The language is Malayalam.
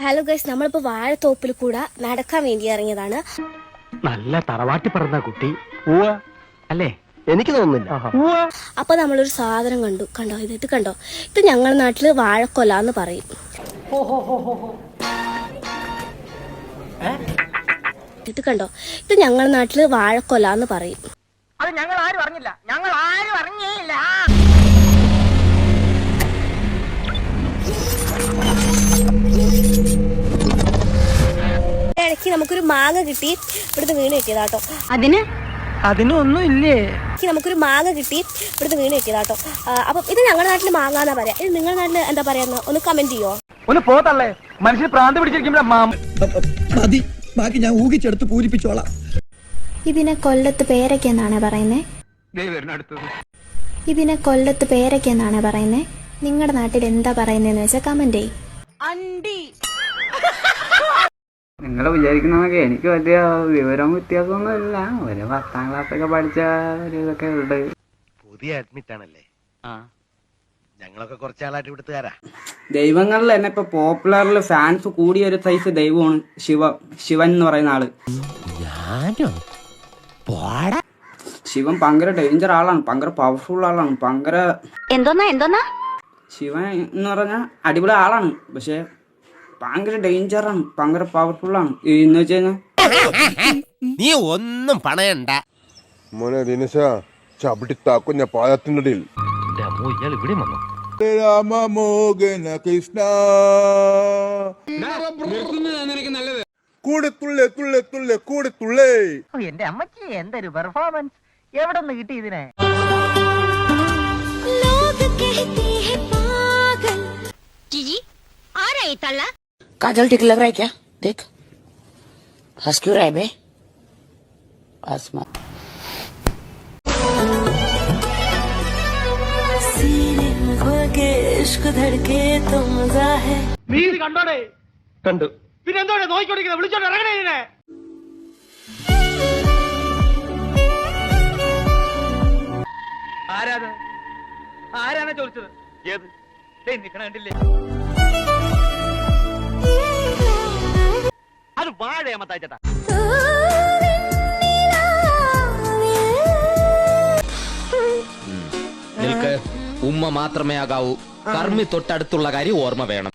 ഹലോ ഗൈസ് നമ്മളിപ്പോൾ വാഴത്തോപ്പിൽ കൂടെ നടക്കാൻ വേണ്ടി ഇറങ്ങിയതാണ്. നല്ല തറവാട്ടി പറഞ്ഞ കുട്ടി. അല്ലേ? എനിക്ക് തോന്നുന്നില്ല. അപ്പൊ നമ്മളൊരു സാധനം കണ്ടു. കണ്ടോ? ഇത് ഇത് കണ്ടോ? ഇത് ഞങ്ങളുടെ നാട്ടിൽ വാഴക്കൊല എന്ന് പറയും. ഇത് കണ്ടോ? ഇത് ഞങ്ങളുടെ നാട്ടിൽ വാഴക്കൊല എന്ന് പറയും. അത് ഞങ്ങൾ ആരും അറിഞ്ഞില്ല. ഞങ്ങൾ ആരും അറിഞ്ഞേയില്ല ഇടയ്ക്ക് നമുക്കൊരു മാങ്ങ കിട്ടി. ഇവിടുത്തെ വീണ് കിട്ടിയതാട്ടോ. അതിന്? അതിനൊന്നും ഇല്ലേ? നമുക്കൊരു മാങ്ങ കിട്ടി. ഇവിടുത്തെ വീണ് കിട്ടിയതാട്ടോ. അപ്പൊ ഇത് ഞങ്ങളുടെ നാട്ടിൽ മാങ്ങ എന്നാ പറയാ. ഇത് നിങ്ങളുടെ നാട്ടിൽ എന്താ പറയാന്ന് ഒന്ന് കമന്റ് ചെയ്യോ? ഒന്ന് പോത്തല്ലേ മനുഷ്യൻ പ്രാന്ത് പിടിച്ചിരിക്കുമ്പോഴാ ബാക്കി ഞാൻ ഊഹിച്ചെടുത്ത് പൂരിപ്പിച്ചോളാം. ഇതിനെ കൊല്ലത്ത് പേരയ്ക്ക എന്നാണ് പറയുന്നത് ഇതിനെ കൊല്ലത്ത് പേരയ്ക്ക എന്നാണ് പറയുന്നത് നിങ്ങളുടെ നാട്ടിൽ എന്താ പറയുന്നതെന്ന് വെച്ചാൽ കമന്റ് ചെയ്യും. നിങ്ങൾ വിചാരിക്കുന്നതൊക്കെ എനിക്ക് വലിയ വിവരവും വ്യത്യാസമൊന്നും ഇല്ല ഒരു പത്താം ക്ലാസ് ഒക്കെ പഠിച്ച ഒരു ഇതൊക്കെ ഉണ്ട്. പുതിയ അഡ്മിറ്റ് ആണല്ലേ? ആ. ഞങ്ങളൊക്കെ കുറച്ചാളായിട്ട് ഇവിടുത്തുകാരാ. ദൈവങ്ങളിൽ തന്നെ ഇപ്പൊ പോപ്പുലറിൽ ഫാൻസ് കൂടിയ ഒരു സൈസ് ദൈവമാണ് ശിവ ശിവൻ എന്ന് പറയുന്ന ആൾ. ശിവൻ ഭയങ്കര ഡേഞ്ചർ ആളാണ് ഭയങ്കര പവർഫുൾ ആളാണ് ഭയങ്കര എന്തോന്നാ എന്തോന്നാ? ശിവൻ എന്ന് പറഞ്ഞ അടിപൊളി ആളാണ്. പക്ഷെ ഭയങ്കര ഡേഞ്ചറാണ് ഭയങ്കര പവർഫുൾ ആണ് എന്ന് വെച്ച് കഴിഞ്ഞാൽ നീ ഒന്നും പണയണ്ട. മോനെ ദിനേശ ചവിട്ടി താക്കുന്ന വന്നു രാമമോഹന കൃഷ്ണ. കൂടെ തുള്ളേ തുള്ളേ തുള്ളേ കൂടെ തുള്ളേ. എന്റെ അമ്മച്ചി എന്തൊരു പെർഫോമൻസ് എവിടെ നിന്ന് കിട്ടി ഇതിനെ? ആരായി തള്ള? काजल ठीक लग रहा है क्या देख हंस क्यों रहा है बे आसमान നീ ഇത് കണ്ടോടെ കണ്ടു പിന്നെ എന്തോടെ നോക്കിക്കൊണ്ടിരിക്കുന്നത് വിളിച്ചോണ്ട് ഇറങ്ങണേ ഇതിനെ ആരാത് ആരാണ് ചോദിച്ചത് ഏത് ദേ നിക്കണ കണ്ടില്ലേ അത് വാഴയമ്മത്താച്ചേട്ടാ നിൽക്ക്. ഉമ്മ മാത്രമേ ആകാവൂ. കർമ്മി തൊട്ടടുത്തുള്ള കാര്യം ഓർമ്മ വേണം.